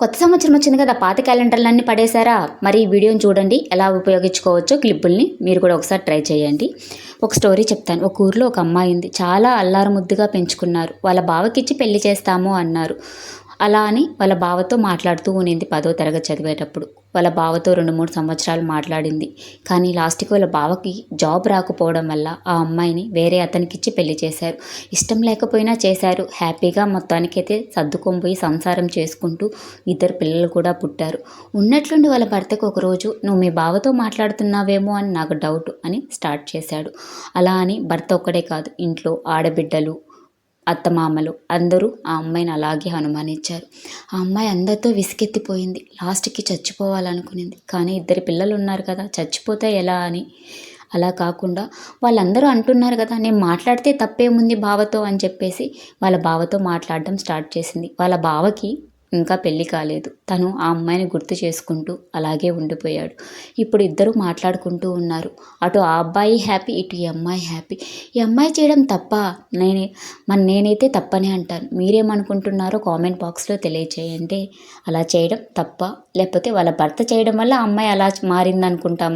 కొత్త సంవత్సరం వచ్చింది కదా పాత క్యాలెండర్లన్నీ పడేశారా? మరి ఈ వీడియోని చూడండి ఎలా ఉపయోగించుకోవచ్చో క్లిప్పుల్ని మీరు కూడా ఒకసారి ట్రై చేయండి. ఒక స్టోరీ చెప్తాను. ఒక ఊర్లో ఒక అమ్మాయి ఉంది. చాలా అల్లారు ముద్దుగా పెంచుకున్నారు. వాళ్ళ బావకిచ్చి పెళ్ళి చేస్తాము అన్నారు. అలా అని వాళ్ళ బావతో మాట్లాడుతూ ఉన్నింది పదో తరగతి చదివేటప్పుడు. వాళ్ళ బావతో రెండు మూడు సంవత్సరాలు మాట్లాడింది. కానీ లాస్ట్కి వాళ్ళ బావకి జాబ్ రాకపోవడం వల్ల ఆ అమ్మాయిని వేరే అతనికిచ్చి పెళ్ళి చేశారు. ఇష్టం లేకపోయినా చేశారు. హ్యాపీగా మొత్తానికైతే సర్దుకొని పోయి సంసారం చేసుకుంటూ ఇద్దరు పిల్లలు కూడా పుట్టారు. ఉన్నట్లుండి వాళ్ళ భర్తకు ఒకరోజు నువ్వు మీ బావతో మాట్లాడుతున్నావేమో అని నాకు డౌట్ అని స్టార్ట్ చేశాడు. అలా అని భర్త ఒక్కడే కాదు ఇంట్లో ఆడబిడ్డలు అత్తమామలు అందరూ ఆ అమ్మాయిని అలాగే అనుమానించారు. ఆ అమ్మాయి అందరితో విసిగెత్తిపోయింది. లాస్ట్కి చచ్చిపోవాలనుకునింది. కానీ ఇద్దరు పిల్లలు ఉన్నారు కదా చచ్చిపోతే ఎలా అని. అలా కాకుండా వాళ్ళందరూ అంటున్నారు కదా నేను మాట్లాడితే తప్పేముంది బావతో అని చెప్పేసి వాళ్ళ బావతో మాట్లాడడం స్టార్ట్ చేసింది. వాళ్ళ బావకి ఇంకా పెళ్ళి కాలేదు. తను ఆ అమ్మాయిని గుర్తు చేసుకుంటూ అలాగే ఉండిపోయాడు. ఇప్పుడు ఇద్దరు మాట్లాడుకుంటూ ఉన్నారు. అటు ఆ అబ్బాయి హ్యాపీ ఇటు ఈ అమ్మాయి హ్యాపీ. ఈ అమ్మాయి చేయడం తప్ప నేనే మన నేనైతే తప్పనే అంటాను. మీరేమనుకుంటున్నారో కామెంట్ బాక్స్లో తెలియచేయండి. అలా చేయడం తప్ప లేకపోతే వాళ్ళ భర్త చేయడం వల్ల అమ్మాయి అలా మారిందనుకుంటాం.